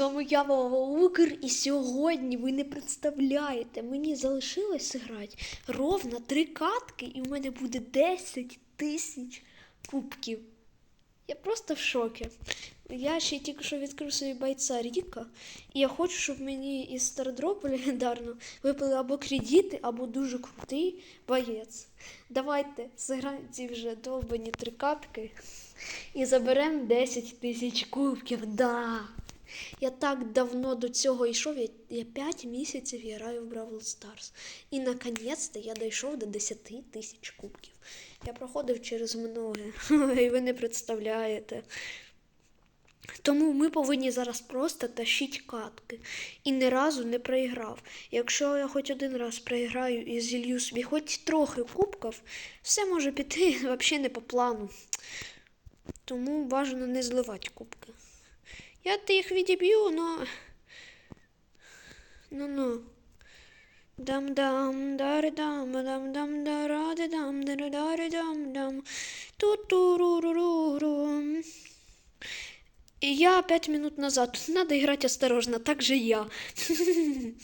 з вами я Вова Укр, і сьогодні ви не представляєте, мені залишилось грати ровно три катки, і в мене буде 10 тисяч кубків. Я просто в шокі. Я ще тільки що відкрив собі бойця Ріка, і я хочу, щоб мені із стардропу легендарно випали або кредити, або дуже крутий боєць. Давайте зіграємо ці вже довбані три катки і заберемо 10 тисяч кубків. Да. Я так давно до цього йшов, я, я 5 місяців граю в Бравл Старс. І наконець-то я дійшов до 10 тисяч кубків. Я проходив через многе, і ви не представляєте. Тому ми повинні зараз просто тащити катки. І ні разу не проіграв. Якщо я хоч один раз проіграю і зілью собі хоч трохи кубків, все може піти взагалі не по плану. Тому бажано не зливати кубки. Я ти їх відіб'ю, но. Ну-ну. Дам-дам, дари-дам, дам-дам, даради-дам, дари-дари-дам-дам. Ту-ту-ру-ру-ру-ру. И я пять минут назад. Надо играть осторожно, так же я.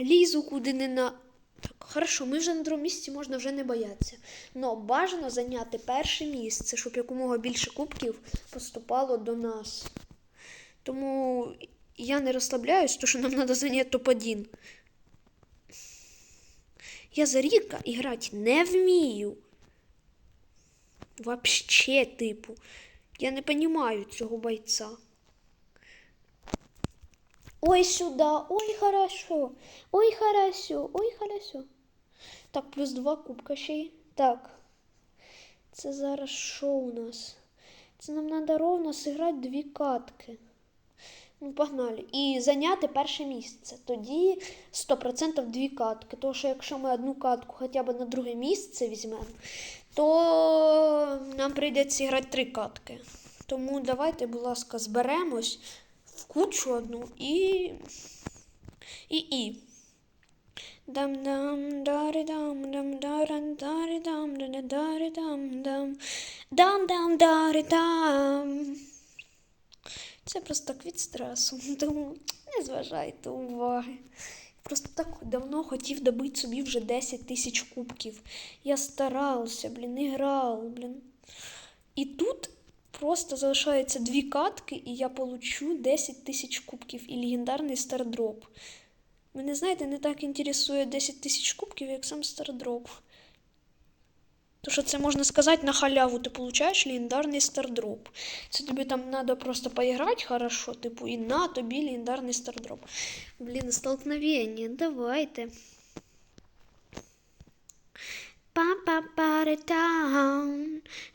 Лізу куди не на. Так, хорошо, ми вже на другому місці можна вже не боятися. Но бажано зайняти перше місце, щоб якомога більше кубків поступало до нас. Тому я не розслабляюсь, тому що нам треба зайняти топ-1. Я за Ріка грати не вмію. Вообще, типу. Я не понимаю цього бойця. Ой, сюда, ой, хорошо, ой, хорошо, ой, хорошо. Так, плюс два кубка ще є. Так. Це зараз що у нас? Це нам треба ровно зіграти дві катки. Ну, погнали. І зайняти перше місце. Тоді 100% дві катки. Тому що якщо ми одну катку хоча б на друге місце візьмемо, то нам прийдеться грати три катки. Тому давайте, будь ласка, зберемось в кучу одну і. І і. дам дам дари дам дам даран дари дам дари дари дам дам дам дам дари дам Це просто так від стресу, тому не зважайте уваги. Просто так давно хотів добити собі вже 10 тисяч кубків. Я старався, блін, і грав, блін. І тут просто залишається дві катки, і я получу 10 тисяч кубків і легендарний стардроп. Мене, знаєте, не так інтересує 10 тисяч кубків, як сам стардроп. То, що це можна сказати, на халяву ти получаєш легендарний стардроп. Це тобі там треба просто поіграти хорошо, типу, і на тобі легендарний стардроп. Блін, столкновення, давайте.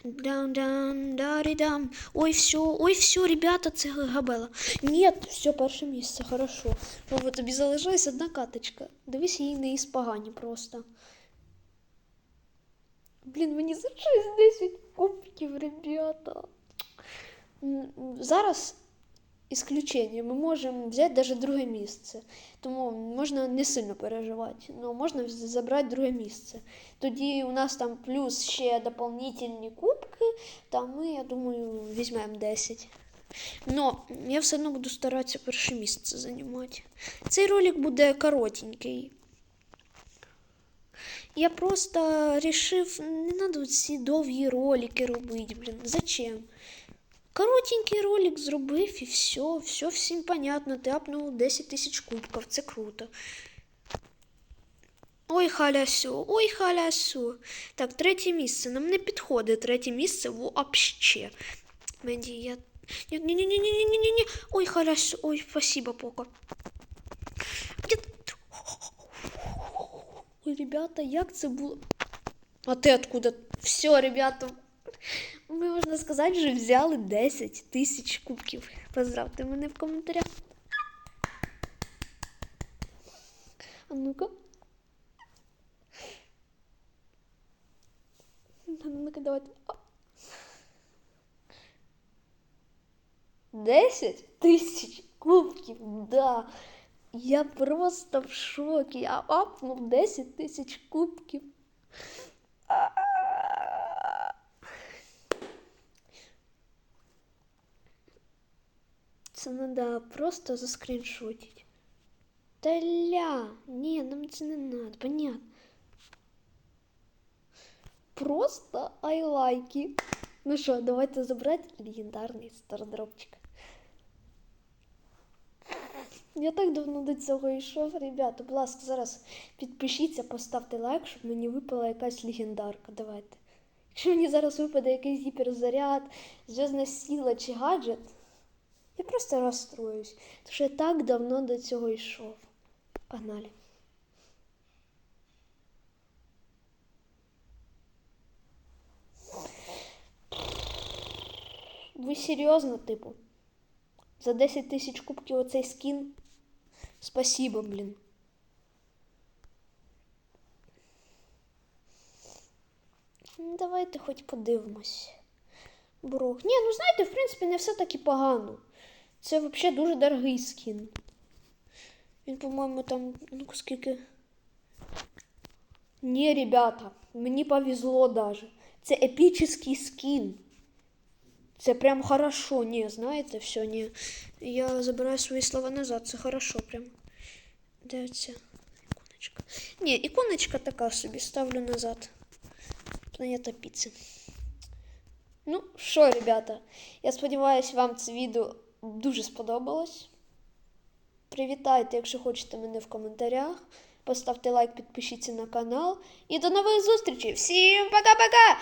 Дам дам дарі дам. Ой, все, ой, все, ребята, це габела. Нет, все, перше місце, хорошо. Вова, тобі залишилась одна каточка. Дивись, її не іспогані просто. Блін, мені залишилось 10 кубків, ребята. Зараз исключение. Ми можемо взяти навіть друге місце. Тому можна не сильно переживати. Ну, можна забрати друге місце. Тоді у нас там плюс ще дополнительні кубки, та ми, я думаю, візьмемо 10. Но я все одно буду старатися перше місце займати. Цей ролик буде коротенький. Я просто рішив, не треба ці довгі ролики робити, блін. Зачем? Коротенький ролик зробив і все, все всім понятно. Ти апнув 10 тисяч кубків, це круто. Ой, халясю, ой, халясю. Так, третє місце. Нам не підходить третє місце вообще. Меді, я. Ні, ні, ні, ні, ні, ні, ні, ні. Ой, халясю, ой, спасибо, Поко. Ні. Ой, ребята, як це було? А ти откуда? Все, ребята. Ми, можна сказати, вже взяли 10 тисяч кубків. Поздравте мене в коментарях. А ну-ка. Ну-ка, давайте. 10 тисяч кубків, да. Я просто в шокі. Я апнув 10 тисяч кубків. Це треба просто заскріншотити. Та ля, ні, нам це не надо, понятно. Просто айлайки. Ну що, давайте забрати легендарний стардропчик. Я так давно до цього йшов, ребята. Будь ласка, зараз підпишіться, поставте лайк, щоб мені випала якась легендарка. Давайте. Якщо мені зараз випаде якийсь гіперзаряд, зв'язна сила чи гаджет, я просто розстроюсь. Тому що я так давно до цього йшов. Погнали. Ви серйозно, типу? За 10 тисяч кубків оцей скін? Спасибо, блін. Ну, Давайте хоч подивимось. Брок. Ні, ну знаєте, в принципі, не все так і погано. Це взагалі дуже дорогий скін. Він, по-моєму, там, ну скільки. Ні, ребята, мені повезло даже. Це епічний скін. Це прям хорошо. Ні, знаєте, все, ні. Я забираю свої слова назад. Це хорошо прям. Де ця іконочка? Ні, іконочка така собі, ставлю назад. Планета піци. Ну, що, ребята, я сподіваюся, вам це відео дуже сподобалось. Привітайте, якщо хочете мене в коментарях. Поставте лайк, підпишіться на канал. І до нових зустрічей. Всім пока-пока!